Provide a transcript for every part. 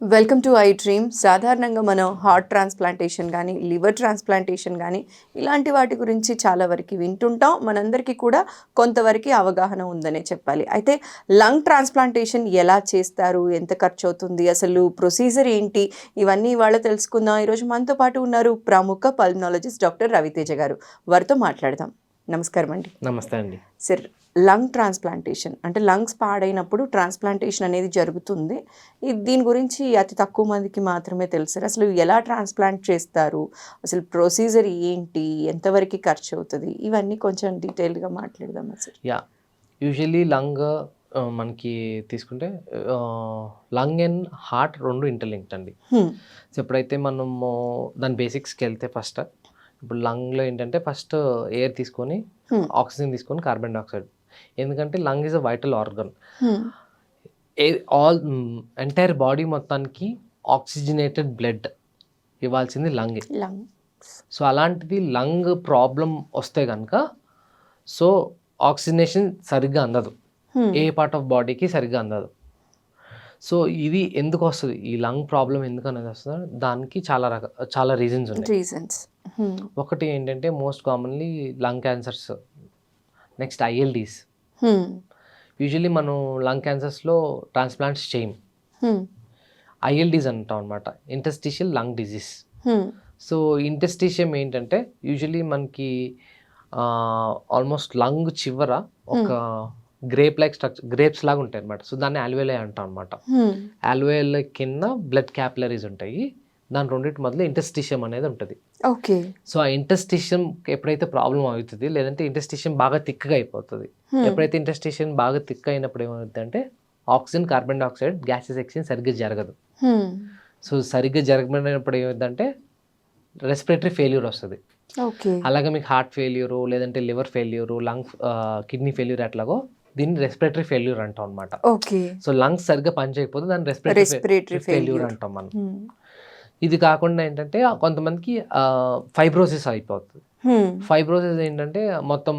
welcome to I dream సాధారణంగా మనం heart transplantation కానీ లివర్ ట్రాన్స్ప్లాంటేషన్ కానీ ఇలాంటి వాటి గురించి చాలా వరకు వింటుంటాం. మనందరికీ కూడా కొంతవరకు అవగాహన ఉందనే చెప్పాలి. అయితే లంగ్ ట్రాన్స్ప్లాంటేషన్ ఎలా చేస్తారు? ఎంత ఖర్చు అవుతుంది అసలు ప్రొసీజర్ ఏంటి? ఇవన్నీ ఇవాళ తెలుసుకుందాం. ఈరోజు మనతో పాటు ఉన్నారు ప్రముఖ పల్మనాలజిస్ట్ డాక్టర్ రవితేజ గారు. వారితో మాట్లాడదాం. నమస్కారం అండి నమస్తే అండి. సార్ లంగ్ ట్రాన్స్ప్లాంటేషన్ అంటే లంగ్స్ పాడైనప్పుడు ట్రాన్స్ప్లాంటేషన్ అనేది జరుగుతుంది. దీని గురించి అతి తక్కువ మందికి మాత్రమే తెలుసు అసలు ఎలా ట్రాన్స్ప్లాంట్ చేస్తారు? అసలు ప్రొసీజర్ ఏంటి? ఎంతవరకు ఖర్చు అవుతుంది? ఇవన్నీ కొంచెం డీటెయిల్గా మాట్లాడదామా సార్? యా. యూజువల్లీ లంగ్ మనకి తీసుకుంటే లంగ్ అండ్ హార్ట్ రెండు ఇంటర్లింక్డ్ అండి. ఎప్పుడైతే మనము దాని బేసిక్స్కి వెళ్తే ఫస్ట్ ఇప్పుడు లంగ్లో ఏంటంటే ఫస్ట్ ఎయిర్ తీసుకొని. ఆక్సిజన్ తీసుకొని కార్బన్ డైఆక్సైడ్ ఎందుకంటే lung is a vital organ. Hmm, all entire body మొత్తానికి ఆక్సిజనేటెడ్ బ్లడ్ ఇవ్వాల్సింది లంగ్. లంగ్ సో అలాంటిది లంగ్ ప్రాబ్లం వస్తే కనుక సో ఆక్సిజనేషన్ సరిగ్గా అందదు. హ్మ్, ఏ పార్ట్ ఆఫ్ బాడీకి సరిగ్గా అందదు. సో ఇది ఎందుకు వస్తుంది? ఈ లంగ్ ప్రాబ్లం ఎందుకు అనేది వస్తుంది? దానికి చాలా రక చాలా రీజన్స్ ఉన్నాయి. రీజన్స్. హ్మ్, ఒకటి ఏంటంటే most commonly lung cancers next ILDs. Usually మనం లంగ్ క్యాన్సర్స్లో ట్రాన్స్ప్లాంట్స్ చేయం. ఐఎల్డీస్ అంటాం అనమాట interstitial lung disease hmm, so interstitium ఏంటంటే యూజువలీ మనకి ఆల్మోస్ట్ లంగ్ చివర ఒక గ్రేప్ లైక్ స్ట్రక్చర్ గ్రేప్స్ లాగా ఉంటాయి అనమాట సో దాన్ని ఆల్వేలే అంటాం అనమాట ఆల్వేల కింద బ్లడ్ క్యాపిలరీస్ ఉంటాయి. దాని రెండింటి మధ్యలో ఇంటెస్టిషియం అనేది ఉంటుంది. ఓకే. సో ఆ ఇంటెస్టిషియం ఎప్పుడైతే ప్రాబ్లం అవుతుంది లేదంటే ఇంటెస్టిషియం బాగా థిక్గా అయిపోతుంది. హ్మ్, ఎప్పుడైతే ఇంటెస్టిషియం బాగా థిక్ అయినప్పుడు ఏమవుతుంది అంటే oxygen carbon dioxide gases exchange సరిగ్గా జరగదు. హ్మ్, సో సరిగ్గా జరగబడినప్పుడు ఏమవుతుందంటే రెస్పిరేటరీ ఫెయిల్యూర్ వస్తుంది. ఓకే. అలాగే మీకు హార్ట్ ఫెయిల్యూరు లేదంటే liver failure lung kidney failure అట్లాగో దీన్ని రెస్పిరేటరీ ఫెయిల్యూర్ అంటాం అనమాట ఓకే. సో లంగ్స్ సరిగ్గా పనిచేయకపోతే దాన్ని రెస్పిరేటరీ ఫెయిల్యూర్. అంటాం మనం. హ్మ్, ఇది కాకుండా ఏంటంటే కొంతమందికి ఫైబ్రోసిస్ అయిపోతుంది ఫైబ్రోసిస్ ఏంటంటే మొత్తం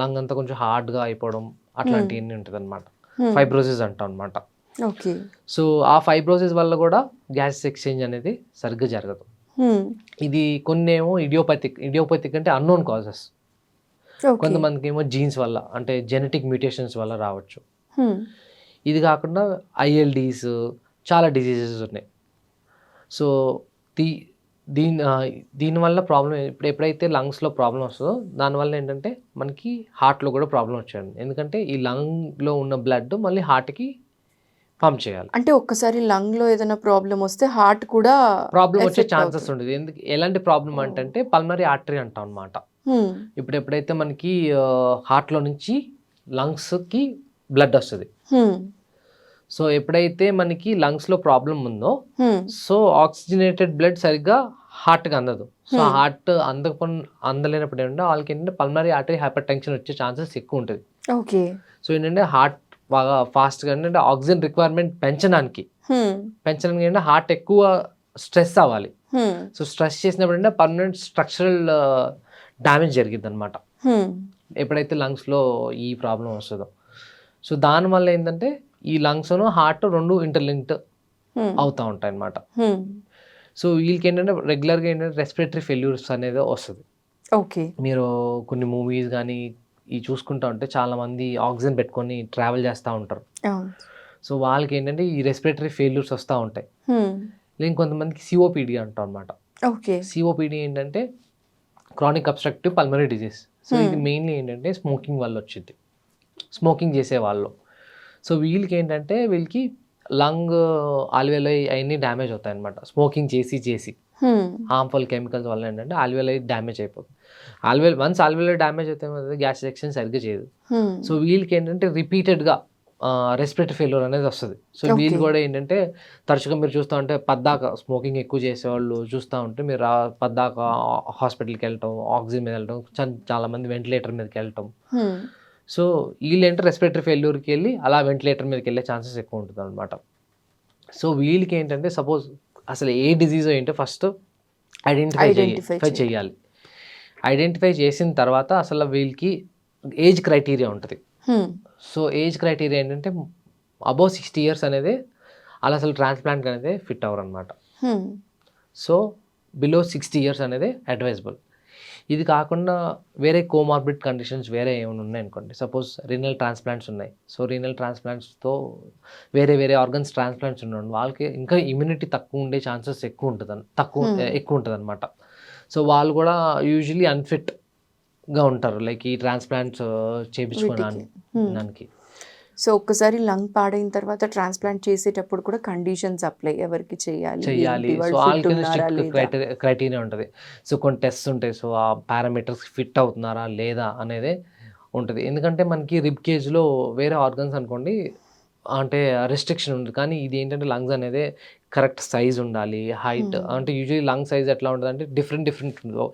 లంగ్ అంతా కొంచెం హార్డ్గా అయిపోవడం అట్లాంటివన్నీ ఉంటుంది అనమాట ఫైబ్రోసిస్ అంటాం అనమాట ఓకే. సో ఆ ఫైబ్రోసిస్ వల్ల కూడా గ్యాస్ ఎక్స్చేంజ్ అనేది సరిగ్గా జరగదు. ఇది కొన్ని ఏమో ఇడియోపతిక్ ఇడియోపతిక్ అంటే అన్నోన్ కాజెస్ కొంతమందికి ఏమో జీన్స్ వల్ల అంటే జెనెటిక్ మ్యూటేషన్స్ వల్ల రావచ్చు. ఇది కాకుండా ఐఎల్డీస్ చాలా డిసీజెస్ ఉన్నాయి. సో దీ దీని దీనివల్ల ప్రాబ్లం ఇప్పుడు ఎప్పుడైతే లంగ్స్లో ప్రాబ్లం వస్తుందో దానివల్ల ఏంటంటే మనకి హార్ట్లో కూడా ప్రాబ్లం వచ్చాయండి. ఎందుకంటే ఈ లంగ్లో ఉన్న బ్లడ్ మళ్ళీ హార్ట్కి పంప్ చేయాలి. అంటే ఒక్కసారి లంగ్లో ఏదైనా ప్రాబ్లం వస్తే హార్ట్ కూడా ప్రాబ్లం వచ్చే ఛాన్సెస్. ఉండదు. ఎందుకు ఎలాంటి ప్రాబ్లం అంటే పల్మరీ ఆర్టరీ అంటాం అనమాట ఇప్పుడు ఎప్పుడైతే మనకి హార్ట్లో నుంచి లంగ్స్కి బ్లడ్ వస్తుంది సో ఎప్పుడైతే మనకి లంగ్స్లో ప్రాబ్లం ఉందో సో ఆక్సిజనేటెడ్ బ్లడ్ సరిగ్గా హార్ట్కి అందదు. సో. హార్ట్ అందకపో అందలేనప్పుడు ఏంటంటే వాళ్ళకి ఏంటంటే పల్మరీ ఆర్టరీ హైపర్ టెన్షన్ వచ్చే ఛాన్సెస్ ఎక్కువ ఉంటుంది. ఓకే. సో ఏంటంటే హార్ట్ బాగా ఫాస్ట్గా ఏంటంటే ఆక్సిజన్ రిక్వైర్మెంట్ పెంచడానికి. పెంచడానికి ఏంటంటే హార్ట్ ఎక్కువ స్ట్రెస్ అవ్వాలి. సో స్ట్రెస్ చేసినప్పుడు ఏంటంటే పర్మనెంట్ స్ట్రక్చరల్ డ్యామేజ్ జరిగింది అనమాట ఎప్పుడైతే లంగ్స్లో ఈ ప్రాబ్లం వస్తుందో. సో దానివల్ల ఏంటంటే ఈ లంగ్స్ను హార్ట్ రెండు ఇంటర్లింక్డ్ అవుతూ ఉంటాయి అన్నమాట హ్మ్, సో వీళ్ళకి ఏంటంటే రెగ్యులర్గా ఏంటంటే రెస్పిరేటరీ ఫెయిల్యూర్స్ అనేది వస్తుంది. ఓకే. మీరు కొన్ని మూవీస్ కానీ ఈ చూసుకుంటా ఉంటే చాలామంది ఆక్సిజన్ పెట్టుకొని ట్రావెల్ చేస్తూ ఉంటారు. సో వాళ్ళకి ఏంటంటే ఈ రెస్పిరేటరీ ఫెయిల్యూర్స్ వస్తూ ఉంటాయి. హ్మ్, లేని కొంతమందికి సిఓపిడి అంటాం అనమాట ఓకే. సిఓపిడి ఏంటంటే chronic obstructive pulmonary disease so ఇది Hmm. మెయిన్లీ ఏంటంటే స్మోకింగ్ వల్ల వచ్చింది స్మోకింగ్ చేసే వాళ్ళు. సో వీళ్ళకి ఏంటంటే వీళ్ళకి లంగ్ ఆల్వేలై అవన్నీ డ్యామేజ్ అవుతాయి అనమాట స్మోకింగ్ చేసి చేసి. హార్మ్ఫుల్ కెమికల్స్ వల్ల ఏంటంటే ఆల్వేలై డ్యామేజ్ అయిపోతుంది. ఆల్వేల్ వన్స్ ఆల్వేలై డ్యామేజ్ అయితే గ్యాస్ సెక్షన్ సరిగ్గా చేయదు. సో వీళ్ళకి ఏంటంటే రిపీటెడ్గా రెస్పిరేటరీ ఫెయిల్యూర్ అనేది వస్తుంది. సో వీళ్ళు. కూడా ఏంటంటే తరచుగా మీరు చూస్తూ ఉంటే పద్దాక స్మోకింగ్ ఎక్కువ చేసేవాళ్ళు చూస్తూ ఉంటే మీరు పద్దాక హాస్పిటల్కి వెళ్ళటం ఆక్సిజన్ మీద వెళ్ళటం చాలా మంది వెంటిలేటర్ మీదకి వెళ్ళటం. సో వీళ్ళు ఏంటంటే రెస్పిరేటరీ ఫెయిల్యూర్కి వెళ్ళి అలా వెంటిలేటర్ మీదకి వెళ్ళే ఛాన్సెస్ ఎక్కువ ఉంటుంది అనమాట సో వీళ్ళకి ఏంటంటే సపోజ్ అసలు ఏ డిజీజ్ ఏంటో ఫస్ట్ ఐడెంటిఫై ఐడెంటిఫై చేయాలి. ఐడెంటిఫై చేసిన తర్వాత అసలు వీళ్ళకి ఏజ్ క్రైటీరియా ఉంటుంది. సో ఏజ్ క్రైటీరియా ఏంటంటే అబౌవ్ సిక్స్టీ ఇయర్స్ అనేది అలా అసలు ట్రాన్స్ప్లాంట్ అనేది ఫిట్ అవ్వరు అనమాట hmm. So below sixty years అనేది అడ్వైజబుల్ ఇది కాకుండా వేరే కోమార్బిడ్ కండిషన్స్ వేరే ఏమైనా ఉన్నాయి అనుకోండి సపోజ్ రీనల్ ట్రాన్స్ప్లాంట్స్ ఉన్నాయి సో రీనల్ ట్రాన్స్ప్లాంట్స్తో వేరే వేరే ఆర్గన్స్ ట్రాన్స్ప్లాంట్స్ ఉన్నాయి వాళ్ళకి ఇంకా ఇమ్యూనిటీ తక్కువ ఉండే ఛాన్సెస్ ఎక్కువ ఉంటుంది తక్కువ Hmm. ఎక్కువ ఉంటుంది అనమాట సో వాళ్ళు కూడా యూజువలీ అన్ఫిట్గా ఉంటారు. లైక్ ఈ ట్రాన్స్ప్లాంట్స్ చేయించుకోవడానికి Hmm. దానికి. సో ఒక్కసారి లంగ్ పాడైన తర్వాత ట్రాన్స్ప్లాంట్ చేసేటప్పుడు కూడా కండిషన్స్ అప్లై ఎవరికి చేయాలి? క్రైటీరియా ఉంటుంది. సో కొన్ని టెస్ట్ ఉంటాయి. సో ఆ పారామీటర్స్ ఫిట్ అవుతున్నారా లేదా అనేది ఉంటుంది. ఎందుకంటే మనకి రిబ్ కేజ్లో వేరే ఆర్గన్స్ అనుకోండి అంటే రెస్ట్రిక్షన్ ఉంది. కానీ ఇది ఏంటంటే లంగ్స్ అనేది కరెక్ట్ సైజ్ ఉండాలి. Height Hmm. అంటే యూజువల్లీ లంగ్ సైజ్ ఎట్లా ఉంటుంది అంటే డిఫరెంట్ డిఫరెంట్ ఉంటుంది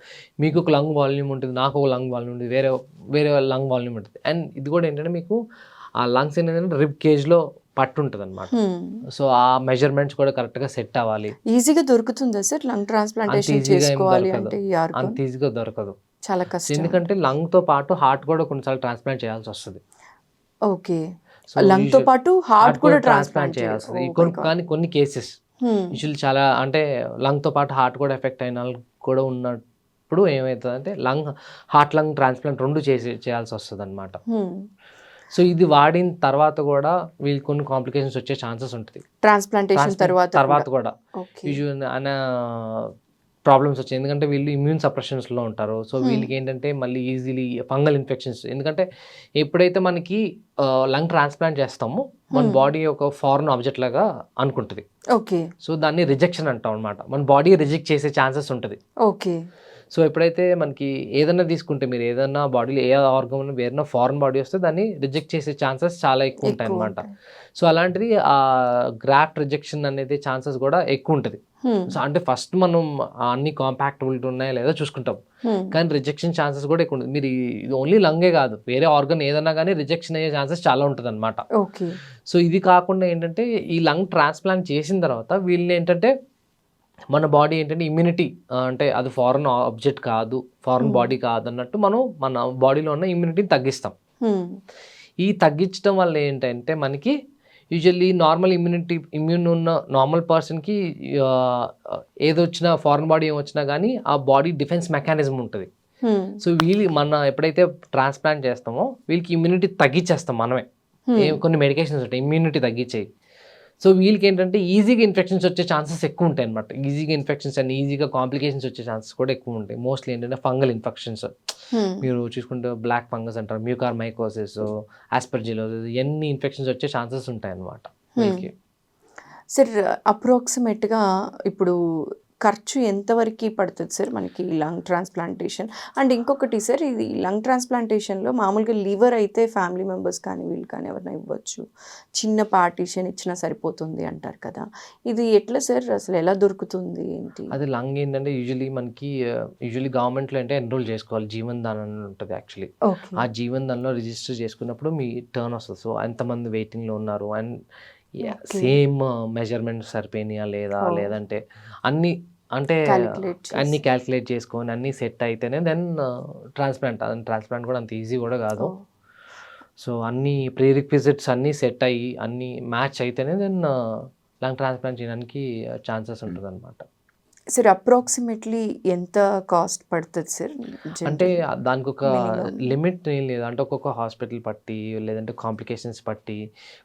మీకు ఒక లంగ్ వాల్యూమ్ ఉంటుంది నాకు ఒక లంగ్ వాల్యూమ్ ఉంటుంది వేరే వేరే లంగ్ వాల్యూమ్ ఉంటుంది. అండ్ ఇది కూడా ఏంటంటే మీకు ఆ లంగ్స్ ఏంటంటే రిబ్ కేజ్లో పట్టు ఉంటుంది అనమాట హ్మ్. సో ఆ మెజర్మెంట్స్ కూడా కరెక్ట్గా సెట్ అవ్వాలి. ఈజీగా దొరుకుతుందా సార్? లంగ్ ట్రాన్స్ప్లాంటేషన్గా చేసుకోవాలి. అంటే అంత ఈజీగా దొరకదు. చాలా కష్టం. ఎందుకంటే lung తో పాటు హార్ట్ కూడా కొన్నిసార్లు ట్రాన్స్ప్లాంట్ చేయాల్సి వస్తుంది. ఓకే. లంగ్తో usual- పాటు హార్ట్ కూడా ట్రాన్స్ప్లాంట్ చేయాల్సి కొన్ని కానీ కొన్ని కేసెస్ Hmm. యూజువల్ చాలా అంటే lung తో పాటు హార్ట్ కూడా ఎఫెక్ట్ అయిన కూడా ఉన్నప్పుడు ఏమవుతుంది అంటే లంగ్ హార్ట్ లంగ్ ట్రాన్స్ప్లాంట్ రెండు చేసి చేయాల్సి వస్తుంది అనమాట సో ఇది వాడిన తర్వాత కూడా వీళ్ళకి కొన్ని కాంప్లికేషన్స్ వచ్చే ఛాన్సెస్ ఉంటుంది. ట్రాన్స్ప్లాంటేషన్ తర్వాత తర్వాత కూడా. యూజువల్ అనే ప్రాబ్లమ్స్ వచ్చాయి. ఎందుకంటే వీళ్ళు ఇమ్యూన్ సప్రెషన్స్లో ఉంటారు. So Hmm. వీళ్ళకి ఏంటంటే మళ్ళీ ఈజీలీ ఫంగల్ ఇన్ఫెక్షన్స్ ఎందుకంటే ఎప్పుడైతే మనకి లంగ్ ట్రాన్స్ప్లాంట్ చేస్తామో మన Hmm. బాడీ ఒక ఫారెన్ ఆబ్జెక్ట్ లాగా అనుకుంటుంది. ఓకే సో దాన్ని రిజెక్షన్ అంటాం అనమాట మన బాడీ రిజెక్ట్ చేసే ఛాన్సెస్ ఉంటుంది. ఓకే సో ఎప్పుడైతే మనకి ఏదైనా తీసుకుంటే మీరు ఏదైనా బాడీలో ఏ ఆర్గన్ వేరే ఫారెన్ బాడీ వస్తే దాన్ని రిజెక్ట్ చేసే ఛాన్సెస్ చాలా ఎక్కువ ఉంటాయి అనమాట సో అలాంటిది ఆ గ్రాఫ్ట్ రిజెక్షన్ అనేది ఛాన్సెస్ కూడా ఎక్కువ ఉంటుంది. సో అంటే ఫస్ట్ మనం అన్ని కాంపాక్టబిలిటీ ఉన్నాయా లేదా చూసుకుంటాం. కానీ రిజెక్షన్ ఛాన్సెస్ కూడా ఎక్కువ ఉంటుంది. మీరు ఇది ఓన్లీ లంగే కాదు వేరే ఆర్గన్ ఏదైనా కానీ రిజెక్షన్ అయ్యే ఛాన్సెస్ చాలా ఉంటుంది అనమాట ఓకే. సో ఇది కాకుండా ఏంటంటే ఈ లంగ్ ట్రాన్స్ప్లాంట్ చేసిన తర్వాత వీళ్ళని ఏంటంటే మన బాడీ ఏంటంటే ఇమ్యూనిటీ అంటే అది ఫారెన్ ఆబ్జెక్ట్ కాదు ఫారెన్ Hmm. బాడీ కాదు అన్నట్టు మనం మన బాడీలో ఉన్న ఇమ్యూనిటీని తగ్గిస్తాం Hmm. ఈ తగ్గించడం వల్ల ఏంటంటే మనకి యూజువల్లీ నార్మల్ ఇమ్యూనిటీ ఇమ్యూన్ ఉన్న నార్మల్ పర్సన్కి ఏది వచ్చినా ఫారెన్ బాడీ ఏం వచ్చినా కానీ ఆ బాడీ డిఫెన్స్ మెకానిజం ఉంటుంది Hmm. సో వీళ్ళు మన ఎప్పుడైతే ట్రాన్స్ప్లాంట్ చేస్తామో వీళ్ళకి ఇమ్యూనిటీ తగ్గించేస్తాం మనమే Hmm. కొన్ని మెడికేషన్స్ ఉంటాయి ఇమ్యూనిటీ తగ్గించేయి సో వీళ్ళకి ఏంటంటే ఈజీగా ఇన్ఫెక్షన్స్ వచ్చే ఛాన్సెస్ ఎక్కువ ఉంటాయి అనమాట ఈజీగా ఇన్ఫెక్షన్స్ అండ్ ఈజీగా కాంప్లికేషన్స్ వచ్చే ఛాన్సెస్ కూడా ఎక్కువ ఉంటాయి మోస్ట్లీ ఏంటంటే ఫంగల్ ఇన్ఫెక్షన్స్. మీరు చూసుకుంటే బ్లాక్ ఫంగస్ అంటారు మ్యూకార్ మైకోసిస్ ఆస్పర్జిలోసిస్ ఎన్ని ఇన్ఫెక్షన్స్ వచ్చే ఛాన్సెస్ ఉంటాయి అనమాట వీళ్ళకి. సార్ అప్రాక్సిమేట్గా ఇప్పుడు ఖర్చు ఎంతవరకు పడుతుంది సార్ మనకి లంగ్ ట్రాన్స్ప్లాంటేషన్? అండ్ ఇంకొకటి సార్ ఇది లంగ్ ట్రాన్స్ప్లాంటేషన్లో మామూలుగా లివర్ అయితే ఫ్యామిలీ మెంబర్స్ కానీ వీళ్ళు కానీ ఎవరైనా ఇవ్వచ్చు. చిన్న పార్టీషన్ ఇచ్చినా సరిపోతుంది అంటారు కదా. ఇది ఎట్లా సార్? అసలు ఎలా దొరుకుతుంది ఏంటి? అది లంగ్ ఏంటంటే యూజువలీ మనకి యూజువలీ గవర్నమెంట్లో అంటే ఎన్రోల్ చేసుకోవాలి. జీవన్ దాన్ అని ఉంటుంది యాక్చువల్లీ. ఆ జీవన్ దానిలో రిజిస్టర్ చేసుకున్నప్పుడు మీ టర్న్ వస్తుంది. సో ఎంతమంది వెయిటింగ్లో ఉన్నారు? అండ్. సేమ్ మెజర్మెంట్ సరిపోయినాయా లేదా. లేదంటే అన్ని అంటే. అన్ని క్యాల్కులేట్ చేసుకొని అన్ని సెట్ అయితేనే దెన్ ట్రాన్స్ప్లాంట్ ట్రాన్స్ప్లాంట్ కూడా అంత ఈజీ కూడా కాదు Oh. సో అన్ని ప్రీరిక్విజిట్స్ అన్నీ సెట్ అయ్యి అన్ని మ్యాచ్ అయితేనే దెన్ లంగ్ ట్రాన్స్ప్లాంట్ చేయడానికి ఛాన్సెస్ ఉంటుంది అనమాట సార్ అప్రాక్సిమేట్లీ ఎంత కాస్ట్ పడుతుంది సార్ అంటే దానికి ఒక. లిమిట్ ఏం లేదు. అంటే ఒక్కొక్క హాస్పిటల్ పట్టి లేదంటే కాంప్లికేషన్స్ పట్టి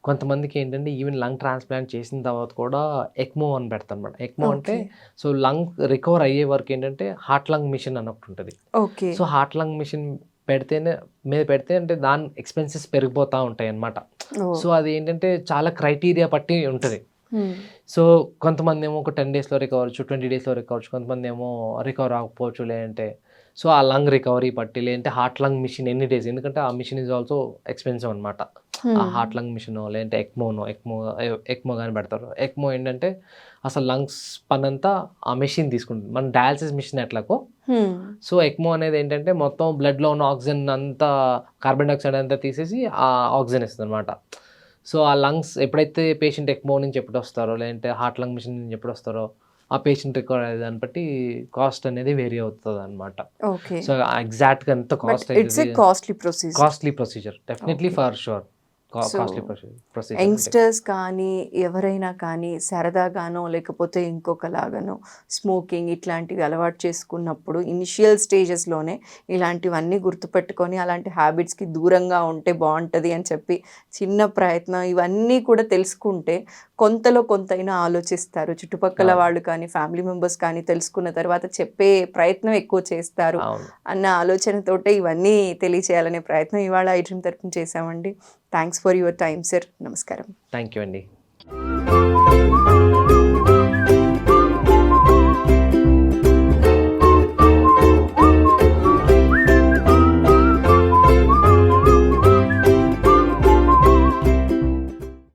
కొంతమందికి ఏంటంటే ఈవెన్ లంగ్ ట్రాన్స్ప్లాంట్ చేసిన తర్వాత కూడా ఎక్మో అని పెడతాం అనమాట ఎక్మో అంటే సో లంగ్ రికవర్ అయ్యే వరకు ఏంటంటే హార్ట్ లంగ్ మిషన్ అని ఒకటి ఉంటుంది. Okay so heart lung machine పెడితేనే మీద పెడితే అంటే దాని ఎక్స్పెన్సెస్ పెరిగిపోతూ ఉంటాయి అన్నమాట సో అది ఏంటంటే చాలా క్రైటీరియా పట్టి ఉంటుంది. సో కొంతమంది ఏమో ఒక టెన్ డేస్లో రికవర్ అవ్వచ్చు ట్వంటీ డేస్లో రికవర్ అవ్వచ్చు కొంతమంది ఏమో రికవర్ అవ్వకపోవచ్చు లేదంటే సో ఆ లంగ్ రికవరీ పట్టి లేదంటే హార్ట్ లంగ్ మిషన్ ఎన్ని డేస్ ఎందుకంటే ఆ మిషన్ ఈజ్ ఆల్సో ఎక్స్పెన్సివ్ అనమాట ఆ హార్ట్ లంగ్ మిషన్ లేదంటే ఎక్మోనో ఎక్మో ఎక్మో కానీ పెడతారు. ఎక్మో ఏంటంటే అసలు లంగ్స్ పని అంతా ఆ మెషిన్ తీసుకుంటుంది. మన డయాలసిస్ మిషన్ ఎట్లాగో సో ఎక్మో అనేది ఏంటంటే మొత్తం బ్లడ్లో ఉన్న ఆక్సిజన్ అంతా కార్బన్ డైఆక్సైడ్ అంతా తీసేసి ఆ ఆక్సిజన్ ఇస్తుంది అనమాట సో ఆ లంగ్స్ ఎప్పుడైతే పేషెంట్ ఎక్మో నుంచి ఎప్పుడు వస్తారో లేదంటే హార్ట్ లంగ్ మిషన్ నుంచి ఎప్పుడు వస్తారో ఆ పేషెంట్ అయ్యే దాన్ని బట్టి కాస్ట్ అనేది వేరీ అవుతుంది అనమాట సో ఎగ్జాక్ట్గా ఎంత but cost costly procedure. Costly procedure definitely. For sure. Youngsters కానీ ఎవరైనా కానీ సరదాగానో లేకపోతే ఇంకొకలాగానో స్మోకింగ్ ఇట్లాంటివి అలవాటు చేసుకున్నప్పుడు ఇనిషియల్ స్టేజెస్లోనే ఇలాంటివన్నీ గుర్తుపెట్టుకొని అలాంటి హ్యాబిట్స్కి దూరంగా ఉంటే బాగుంటుంది అని చెప్పి చిన్న ప్రయత్నం ఇవన్నీ కూడా తెలుసుకుంటే కొంతలో కొంతైనా ఆలోచిస్తారు. చుట్టుపక్కల. వాళ్ళు కానీ ఫ్యామిలీ మెంబర్స్ కానీ తెలుసుకున్న తర్వాత చెప్పే ప్రయత్నం ఎక్కువ చేస్తారు అన్న ఆలోచనతోటే ఇవన్నీ తెలియచేయాలనే ప్రయత్నం ఇవాళ ఐ డ్రీమ్ తరఫున చేశామండి. Thanks for your time sir. నమస్కారం. థ్యాంక్ యూ అండి.